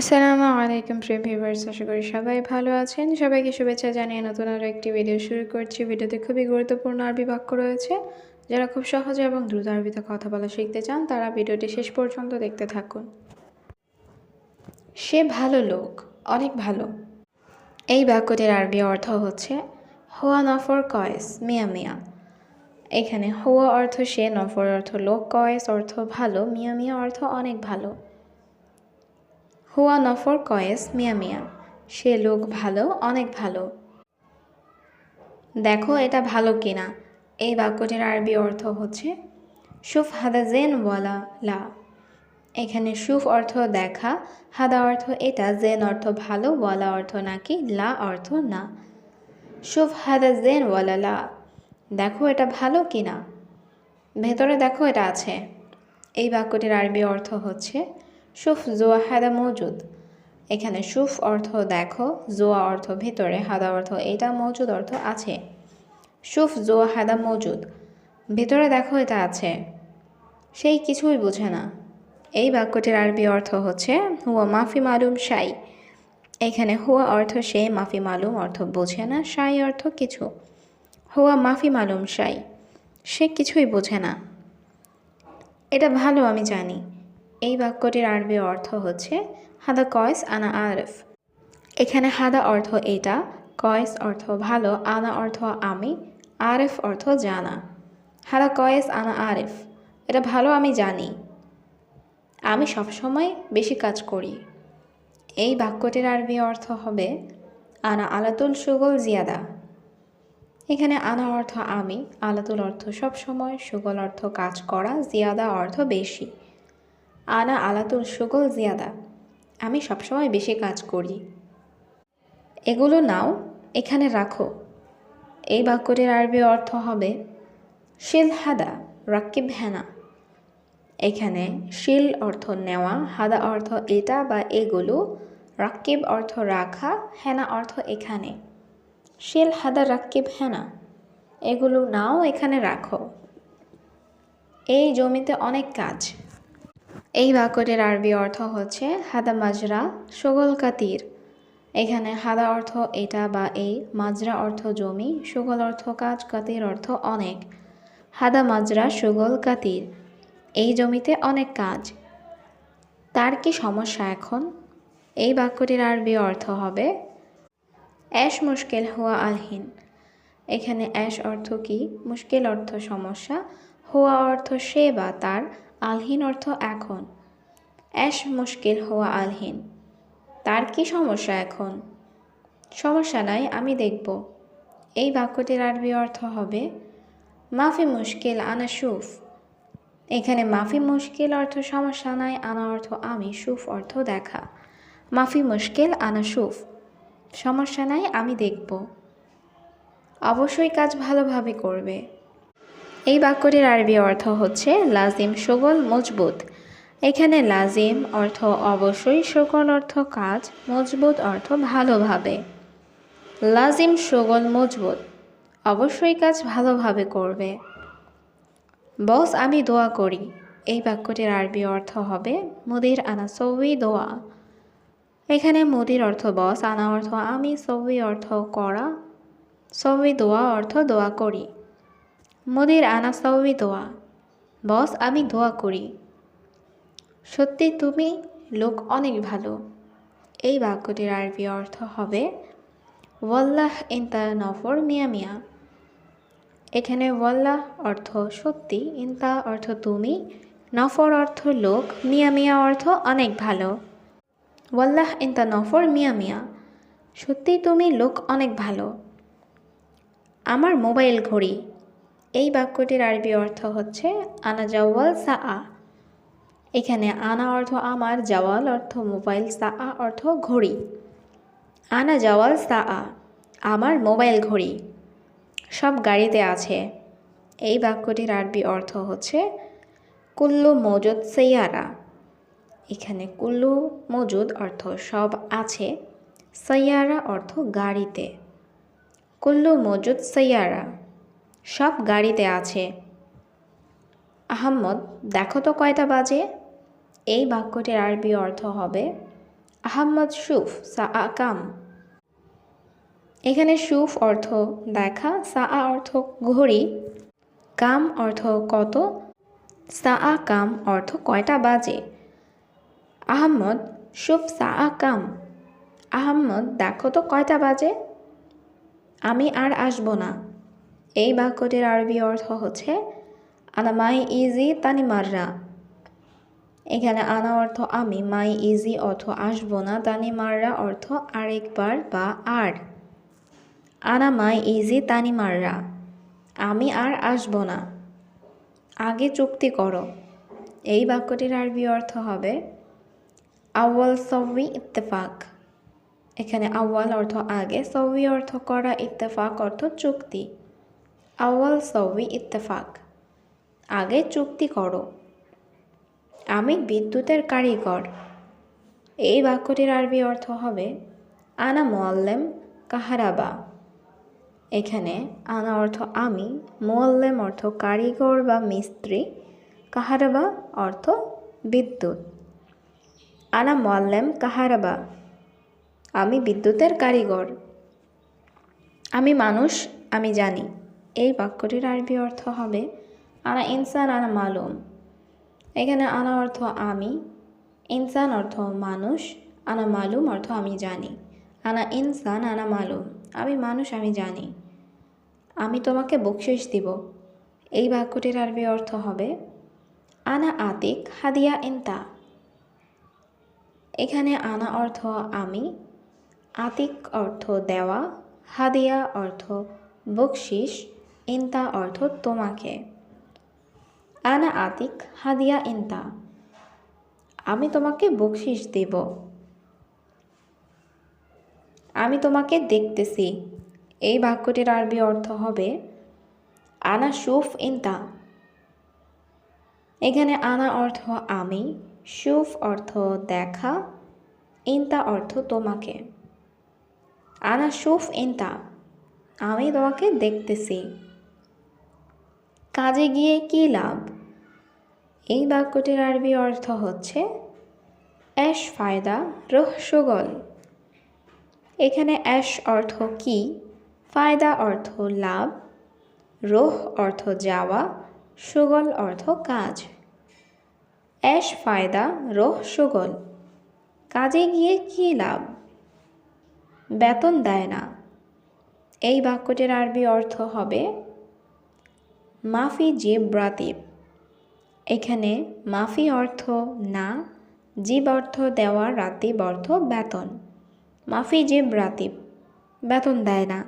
আসসালামু আলাইকুম, প্রিয় ভিউয়ার্স। আশা করি সবাই ভালো আছেন। সবাইকে শুভেচ্ছা জানিয়ে নতুন আরও একটি ভিডিও শুরু করছি। ভিডিওতে খুবই গুরুত্বপূর্ণ আরবি বাক্য রয়েছে। যারা খুব সহজে এবং দ্রুত আরবিতে কথা বলা শিখতে চান, তারা ভিডিওটি শেষ পর্যন্ত দেখতে থাকুন। সে ভালো লোক, অনেক ভালো। এই বাক্যটির আরবি অর্থ হচ্ছে, হোয়া নফর কয়েস, মিয়া মিয়া। এখানে হোয়া অর্থ সে, নফর অর্থ লোক, কয়েস অর্থ ভালো, মিয়া মিয়া অর্থ অনেক ভালো। হুয়া নফর কয়েস মিয়া মিয়া। সে লোক ভালো, অনেক ভালো। দেখো এটা ভালো কিনা। এই বাক্যটির আরবি অর্থ হচ্ছে, সুফ হাদা জেন ওয়ালা লা। এখানে সুফ অর্থ দেখা, হাদা অর্থ এটা, জেন অর্থ ভালো, ওয়ালা অর্থ নাকি, লা অর্থ না। সুফ হাদা জেন ওয়ালা লা। দেখো এটা ভালো কিনা। ভেতরে দেখো এটা আছে। এই বাক্যটির আরবি অর্থ হচ্ছে সুফ জোয়া হাদা মজুদ। এখানে সুফ অর্থ দেখো, জোয়া অর্থ ভিতরে, হাদা অর্থ এটা মজুদ অর্থ আছে। সুফ জোয়া হাদা মজুদ। ভিতরে দেখো এটা আছে। সেই কিছুই বোঝে না। এই বাক্যটির আরবি অর্থ হচ্ছে, হুয়া মাফি মালুম সাই এখানে হুয়া অর্থ সে, মাফি মালুম অর্থ বোঝে না সাই অর্থ কিছু। হুয়া মাফি মালুম সাই সে কিছুই বোঝে না। এটা ভালো আমি জানি। এই বাক্যটির আরবি অর্থ হচ্ছে, হাদা কয়েস আনা আরফ। এখানে হাদা অর্থ এটা, কয়েস অর্থ ভালো, আনা অর্থ আমি, আরেফ অর্থ জানা। হাদা কয়েস আনা আরেফ? এটা ভালো আমি জানি। আমি সবসময় বেশি কাজ করি। এই বাক্যটির আরবি অর্থ হবে, আনা আলাতুল সুগল জিয়াদা। এখানে আনা অর্থ আমি, আলাতুল অর্থ সবসময়, সুগল অর্থ কাজ করা, জিয়াদা অর্থ বেশি। আনা আলাতুল সুগল জিয়াদা। আমি সবসময় বেশি কাজ করি। এগুলো নাও, এখানে রাখো। এই বাক্যটির আরবি অর্থ হবে, শিল হাদা রাকিব হেনা। এখানে শিল অর্থ নেওয়া, হাদা অর্থ এটা বা এগুলো রাকিব অর্থ রাখা, হেনা অর্থ এখানে। শিল হাদা রাকিব হেনা। এগুলো নাও, এখানে রাখো। এই জমিতে অনেক কাজ। এই বাক্যটির আরবি অর্থ হচ্ছে হাদা মাজরা, সুগল কাতির। এখানে হাদা অর্থ এটা বা এই, মাজরা অর্থ জমি, সুগল অর্থ কাজ, কাতির অর্থ অনেক। হাদা মাজরা, সুগল কাতির, এই জমিতে অনেক কাজ। তার কি সমস্যা এখন? এই বাক্যটির আরবি অর্থ হবে অ্যাশ মুশকিল হুয়া আলহিন। এখানে অ্যাশ অর্থ কি? মুশকিল অর্থ সমস্যা। হুয়া অর্থ সে বা তার আলহিন অর্থ এখন। অ্যাশ মুশকিল হওয়া আলহীন। তার কি সমস্যা এখন? সমস্যা নাই, আমি দেখব। এই বাক্যটির আরবি অর্থ হবে, মাফি মুশকিল আনা সুফ। এখানে মাফি মুশকিল অর্থ সমস্যা নাই, আনা অর্থ আমি, সুফ অর্থ দেখা। মাফি মুশকিল আনা সুফ। সমস্যা নাই, আমি দেখব। অবশ্যই কাজ ভালোভাবে করবে। এই বাক্যটির আরবি অর্থ হচ্ছে লাজিম সুগল মজবুত। এখানে লাজিম অর্থ অবশ্যই সকল অর্থ কাজ, মজবুত অর্থ ভালোভাবে। লাজিম সুগল মজবুত, অবশ্যই কাজ ভালোভাবে করবে। বস, আমি দোয়া করি। এই বাক্যটির আরবি অর্থ হবে মুদির আনা সৌই দোয়া। এখানে মুদির অর্থ বস, আনা অর্থ আমি সৌই অর্থ করা। সৌই দোয়া অর্থ দোয়া করি। মুদির আনা দোয়া। বস, আমি দোয়া করি। সত্যি তুমি লোক অনেক ভালো। এই বাক্যটির আরবি অর্থ হবে, ওয়াল্লাহ ইন্তা নফর মিয়া মিয়া। এখানে ওয়াল্লাহ অর্থ সত্যি, ইন্তা অর্থ তুমি, নফর অর্থ লোক, মিয়া মিয়া অর্থ অনেক ভালো। ওয়াল্লাহ ইন্তা নফর মিয়া মিয়া। সত্যি তুমি লোক অনেক ভালো। আমার মোবাইল ঘড়ি। এই বাক্যটির আরবি অর্থ হচ্ছে, আনা জাওয়াল সা আ এখানে আনা অর্থ আমার জাওয়াল অর্থ মোবাইল সা আ অর্থ ঘড়ি। আনা জাওয়াল সা আ আমার মোবাইল ঘড়ি। সব গাড়িতে আছে। এই বাক্যটির আরবি অর্থ হচ্ছে, কুল্লু মজুদ সৈয়ারা। এখানে কুল্লু মজুদ অর্থ সব আছে, সৈয়ারা অর্থ গাড়িতে। কুল্লু মজুদ সৈয়ারা। সব গাড়িতে আছে। আহম্মদ, দেখো তো কয়টা বাজে? এই বাক্যটির আরবি অর্থ হবে, আহম্মদ সুফ সা কাম। এখানে সুফ অর্থ দেখা সা আ অর্থ ঘড়ি, কাম অর্থ কত সা আ কাম অর্থ কয়টা বাজে? আহম্মদ, সুফ সা আ কাম। আহম্মদ, দেখো তো কয়টা বাজে? আমি আর আসব না। এই বাক্যটির আরবি অর্থ হচ্ছে, আনা মাই ইজি তানি মাররা। এখানে আনা অর্থ আমি মাই ইজি অর্থ আসব না। তানি মাররা অর্থ আরেকবার বা আর আনা মাই ইজি তানি মাররা। আমি আর আসব না। আগে চুক্তি করো। এই বাক্যটির আরবি অর্থ হবে, আউয়াল সবি ইত্তেফাক। এখানে আউয়াল অর্থ আগে সবি অর্থ করা ইত্তেফাক অর্থ চুক্তি আউয়াল সবি ইত্তেফাক। আগে চুক্তি করো। আমি বিদ্যুতের কারিগর। এই বাক্যটির আরবি অর্থ হবে, আনা মোয়াল্লেম কাহারাবা। এখানে আনা অর্থ আমি মোয়াল্লেম অর্থ কারিগর বা মিস্ত্রি, কাহারাবা অর্থ বিদ্যুৎ। আনা মোয়াল্লেম কাহারাবা আমি বিদ্যুতের কারিগর। আমি মানুষ, আমি জানি। এই বাক্যটির আরবি অর্থ হবে, আনা ইনসান আনা মালুম। এখানে আনা অর্থ আমি ইনসান অর্থ মানুষ আনা মালুম অর্থ আমি জানি আনা ইনসান আনা মালুম আমি মানুষ আমি জানি আমি তোমাকে বকশিস দিব এই বাক্যটির আরবি অর্থ হবে, আনা আতিক হাদিয়া ইনতা এখানে আনা অর্থ আমি আতিক অর্থ দেওয়া হাদিয়া অর্থ বকশিস ইনতা অর্থ তোমাকে। আনা আতিক, হাদিয়া ইনতা। আমি তোমাকে বকশিস দেব। আমি তোমাকে দেখতেছি। এই বাক্যটির আরবি অর্থ হবে, আনা সুফ ইনতা। এখানে আনা অর্থ আমি, সুফ অর্থ দেখা, ইনতা অর্থ তোমাকে। আনা সুফ ইনতা। আমি তোমাকে দেখতেছি। কাজে গিয়ে কী লাভ? এই বাক্যটির আরবি অর্থ হচ্ছে, অ্যাশ ফায়দা, রহ সুগল। এখানে অ্যাশ অর্থ কি? ফায়দা অর্থ লাভ, রোহ অর্থ যাওয়া, সুগল অর্থ কাজ। অ্যাশ ফায়দা, রোহ সুগল। কাজে গিয়ে কী লাভ? বেতন দেয় না। এই বাক্যটির আরবি অর্থ হবে মাফি জিব ব্রাতিব। এখানে মাফি অর্থ না, জীব অর্থ দেওয়া রাতিব অর্থ বেতন। মাফি জিব রাতিব বেতন দেয় না।